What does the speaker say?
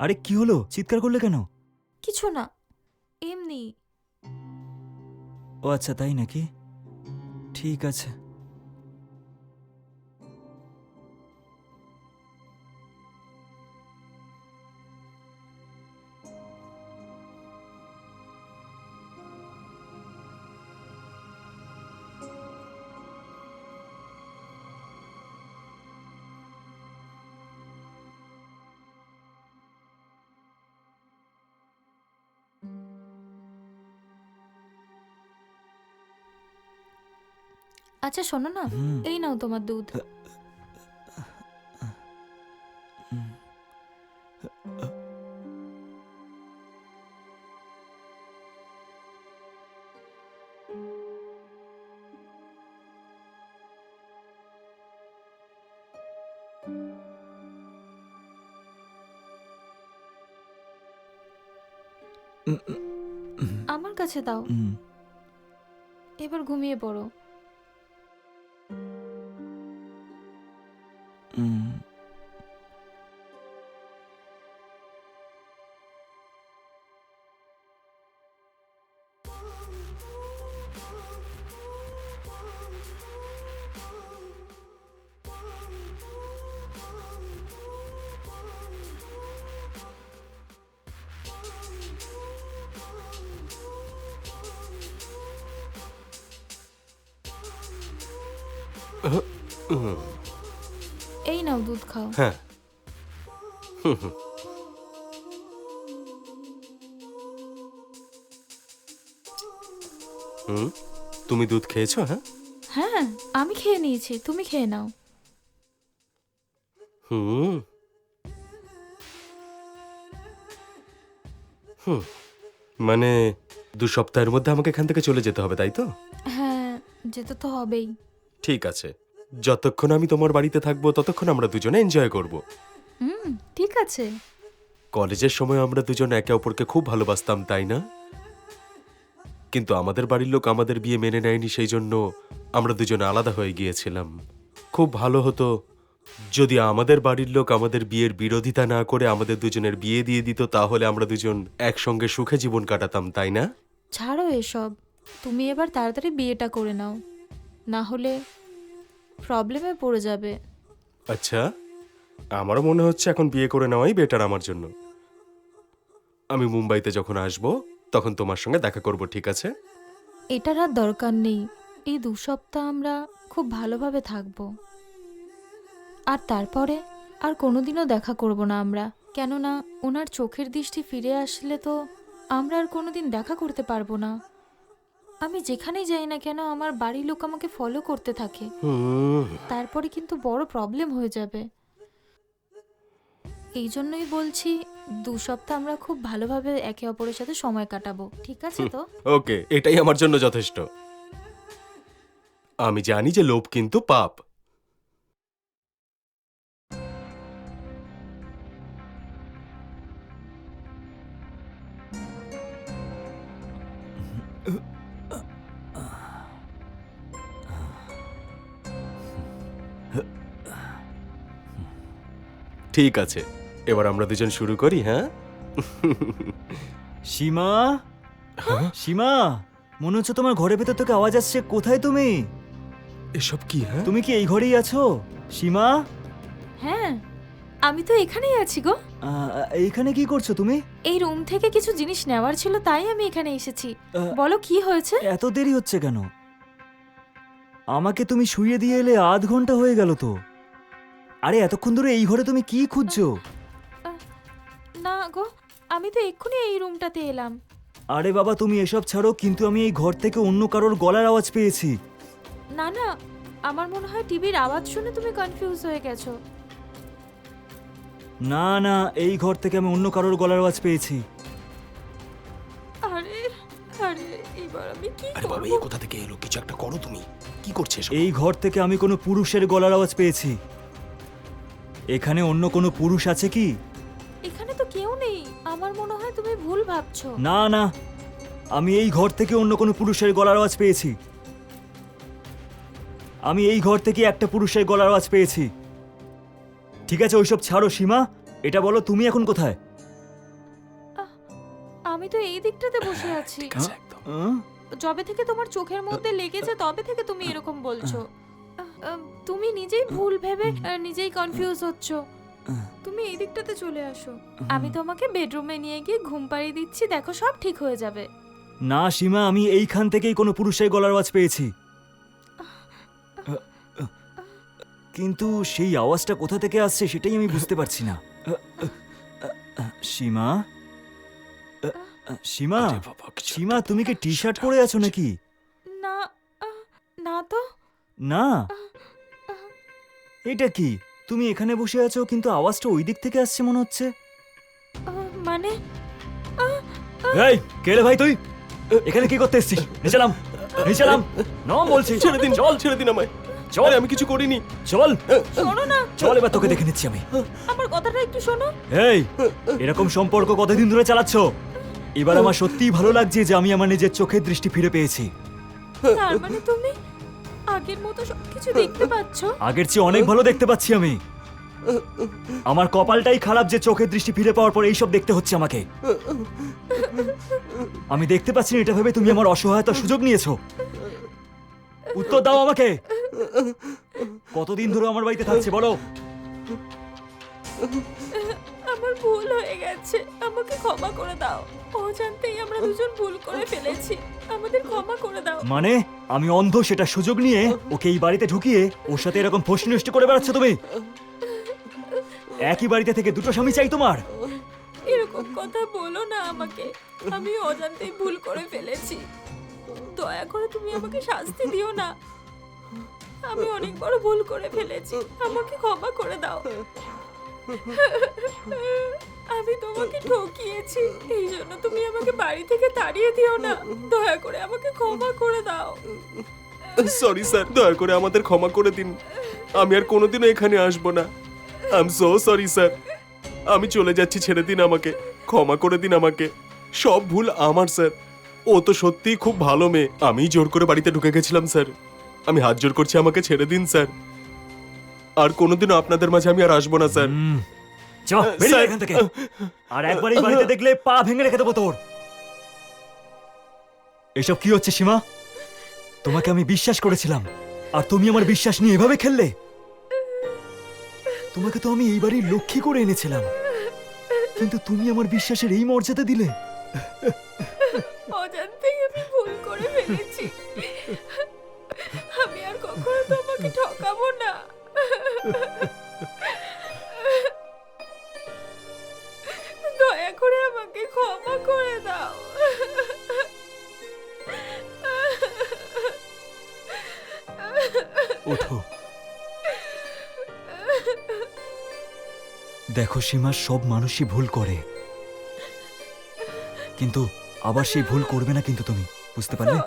আরে কি হলো? চিৎকার করলে কেন? কিছু না এমনি। ও আচ্ছা তাই নাকি? ঠিক আছে। আচ্ছা শোনো না। এই নাও তোমার দুধ। আমার কাছে দাও। এবার ঘুমিয়ে পড়ো। হুম এই নাও দুধ খাও। হ্যাঁ। হুম, হুম। হুম তুমি দুধ খেয়েছো হ্যাঁ? হ্যাঁ আমি খেয়ে নিয়েছি তুমি খেয়ে নাও। হুম। হুম। মানে দু সপ্তাহের মধ্যে আমাকে এখান থেকে চলে যেতে হবে তাই তো? হ্যাঁ যেতে তো হবেই। ঠিক আছে। যতক্ষণ আমি তোমার বাড়িতে থাকব ততক্ষণ আমরা দুজনে এনজয় করব। হুম ঠিক আছে। কলেজের সময় আমরা দুজন একে অপরকে খুব ভালোবাসতাম তাই না? কিন্তু আমাদের বাড়ির লোক আমাদের বিয়ে মেনে নেয়নি সেই জন্য আমরা দুজনে আলাদা হয়ে গিয়েছিলাম। খুব ভালো হতো যদি আমাদের বাড়ির লোক আমাদের বিয়ের বিরোধিতা না করে আমাদের দুজনের বিয়ে দিয়ে দিত তাহলে আমরা দুজন একসঙ্গে সুখে জীবন কাটাতাম তাই না? ছাড়ো এসব। তুমি এবার তাড়াতাড়ি বিয়েটা করে নাও। না হলে প্রবলেমে পড়ে যাবে। আচ্ছা আমারও মনে হচ্ছে এখন বিয়ে করে নেওয়াই বেটার আমার জন্য। আমি মুম্বাইতে যখন আসব তখন তোমার সঙ্গে দেখা করব ঠিক আছে? এটার আর দরকার নেই। এই দু সপ্তাহ আমরা খুব ভালোভাবে থাকব। আর তারপরে আর কোনোদিনও দেখা করব না আমরা। কেননা ওনার চোখের দৃষ্টি ফিরে আসলে তো আমরা আর কোনোদিন দেখা করতে পারব না। আমি যেখানেই যাই না কেন আমার বাড়ির লোক আমাকে ফলো করতে থাকে। তারপরে কিন্তু বড় প্রবলেম হয়ে যাবে। এই জন্যই বলছি দু সপ্তাহ আমরা খুব ভালোভাবে একে অপরের সাথে সময় কাটাবো ঠিক আছে তো? ওকে এটাই আমার জন্য যথেষ্ট। আমি জানি যে লোভ কিন্তু পাপ। ঠিক আছে এবার আমরা দুজন শুরু করি হ্যাঁ? সীমা? হ্যাঁ? সীমা মনে হচ্ছে তোমার ঘরের ভেতর থেকে আওয়াজ আসছে। কোথায় তুমি? এসব কি হ্যাঁ? তুমি কি এই ঘরেই আছো? সীমা? হ্যাঁ আমি তো এখানেই আছি গো। এইখানে কি করছ তুমি? এই রুম থেকে কিছু জিনিস নেওয়ার ছিল তাই আমি এখানে এসেছি। বলো কি হয়েছে? এত দেরি হচ্ছে কেন? আমাকে তুমি শুয়ে দিয়ে এলে আধ ঘণ্টা হয়ে গেল তো। আরে এতক্ষণ ধরে এই ঘরে তুমি কি খুঁজছো? না গো আমি তো এক্ষুনি এই রুমটাতে এলাম। আরে বাবা তুমি এসব ছাড়ো কিন্তু আমি এই ঘর থেকে অন্য কারোর গলার আওয়াজ পেয়েছি। না না আমার মনে হয় টিভির আওয়াজ শুনে তুমি কনফিউজ হয়ে গেছো। না না এই ঘর থেকে আমি অন্য কারোর গলার আওয়াজ পেয়েছি। আরে আরে এবার আমি কি আরে বাবা করব? এই কোথা থেকে এলো? কিছু একটা করো তুমি। কি করছে এসব? এই ঘর থেকে আমি কোনো পুরুষের গলার আওয়াজ পেয়েছি। এখানে অন্য কোনো পুরুষ আছে কি? এখানে তো কেউ নেই। আমার মনে হয় তুমি ভুল ভাবছ। না না। আমি এই ঘর থেকে অন্য কোনো পুরুষের গলার আওয়াজ পেয়েছি। আমি এই ঘর থেকে একটা পুরুষের গলার আওয়াজ পেয়েছি। ঠিক আছে ওইসব ছাড়ো সীমা। এটা বলো তুমি এখন কোথায়? আমি তো এই দিকটাতে বসে আছি। ঠিক আছে একদম। আহ? যবে থেকে তোমার চোখের মধ্যে লেগেছে তবে থেকে তুমি এরকম বলছো। তুমি নিজেই ভুল ভেবে নিজেই কনফিউজ হচ্ছ। তুমি এই দিকটাতে চলে আসো। আমি তোমাকে বেডরুমে নিয়ে গিয়ে ঘুম পাড়িয়ে দিচ্ছি দেখো সব ঠিক হয়ে যাবে। না সীমা আমি এইখান থেকেই কোনো পুরুষের গলার আওয়াজ পেয়েছি। কিন্তু সেই আওয়াজটা কোথা থেকে আসছে সেটাই আমি বুঝতে পারছি না। সীমা? সীমা বাবা, সীমা তুমি কি টি শার্ট পরে আছো নাকি? না। এটা কি? তুমি এখানে বসে আছো কিন্তু আওয়াজটা ওই দিক থেকে আসছে মনে হচ্ছে। মানে? এই কে রে ভাই তুই? এখানে কি করতে এসেছিস? নিচেলাম নিচেলাম নম। বলছি। ছেড়ে দিন চল। ছেড়ে দিন আমায়। চল। আমি কিছু করিনি। চল। শোনো না। চল এবার তোকে দেখে নিচ্ছি আমি। আমার কথাটা একটু শোনো। এই এরকম সম্পর্ক কতদিন ধরে চালাচ্ছ? এবার আমার সত্যিই ভালো লাগছে যে আমি আমার নিজের চোখের দৃষ্টি ফিরে পেয়েছি। তার মানে তুমি আগের মতো সবকিছু দেখতে পাচ্ছ? আগের চেয়ে অনেক ভালো দেখতে পাচ্ছি আমি। আমার কপালটাই খারাপ যে চোখের দৃষ্টি ফিরে পাওয়ার পর এইসব দেখতে হচ্ছে আমাকে। আমি দেখতে পাচ্ছি না, এটা ভেবে তুমি আমার অসহায়তার সুযোগ নিয়েছো। উত্তর দাও আমাকে। কতদিন ধরে আমার বাড়িতে থাকছে, বলো। ভুল হয়ে গেছে। আমাকে ক্ষমা করে দাও। অজান্তেই আমরা দুজন ভুল করে ফেলেছি। আমাদের ক্ষমা করে দাও। মানে? আমি অন্ধ সেটা সুযোগ নিয়ে ওকে এই বাড়িতে ঢুকিয়ে ওর সাথে এরকম ফোস নষ্ট করে বেড়াচ্ছ তুমি? একই বাড়িতে থেকে দুটো স্বামী চাই তোমার? এরকম কথা বলো না আমাকে। আমি অজান্তেই ভুল করে ফেলেছি। দয়া করে তুমি আমাকে শাস্তি দিও না। আমি অনেক বড় ভুল করে ফেলেছি। আমাকে ক্ষমা করে দাও। আমি তোমাকে ঠকিয়েছি। এই জন্য তুমি আমাকে বাড়ি থেকে তাড়িয়ে দিও না। দয়া করে আমাকে ক্ষমা করে দাও। সরি স্যার দয়া করে আমাদের ক্ষমা করে দিন। আমি আর কোনোদিনও এখানে আসব না। I am so sorry sir আমি চলে যাচ্ছি, ছেড়ে দিন আমাকে। ক্ষমা করে দিন আমাকে। সব ভুল আমার স্যার ও তো সত্যিই খুব ভালো মেয়ে। আমি জোর করে বাড়িতে ঢুকে গেছিলাম স্যার আমি হাত জোর করছি, আমাকে ছেড়ে দিন স্যার আর কোনোদিনও আপনাদের মাঝে আমি আর আসব না স্যার। চ, বেরিয়ে এখান থেকে। আর একবার এই বাড়িতে দেখলে পা ভেঙে রেখে দেবো তোর। এসব কি হচ্ছে সীমা? তোমাকে আমি বিশ্বাস করেছিলাম। আর তুমি আমার বিশ্বাস নিয়ে এভাবে খেললে? তোমাকে তো আমি এই বাড়ির লক্ষ্মী করে এনেছিলাম। কিন্তু তুমি আমার বিশ্বাসের এই মর্যাদা দিলে? অজান্তেই আমি ভুল করে ফেলেছি। আমি আর কখনো তোমাকে ঠকাবো না। দয়া করে আমাকে ক্ষমা করে দাও। ওঠো। দেখো সীমা সব মানুষই ভুল করে। কিন্তু আবার সেই ভুল করবে না কিন্তু তুমি বুঝতে পারলে?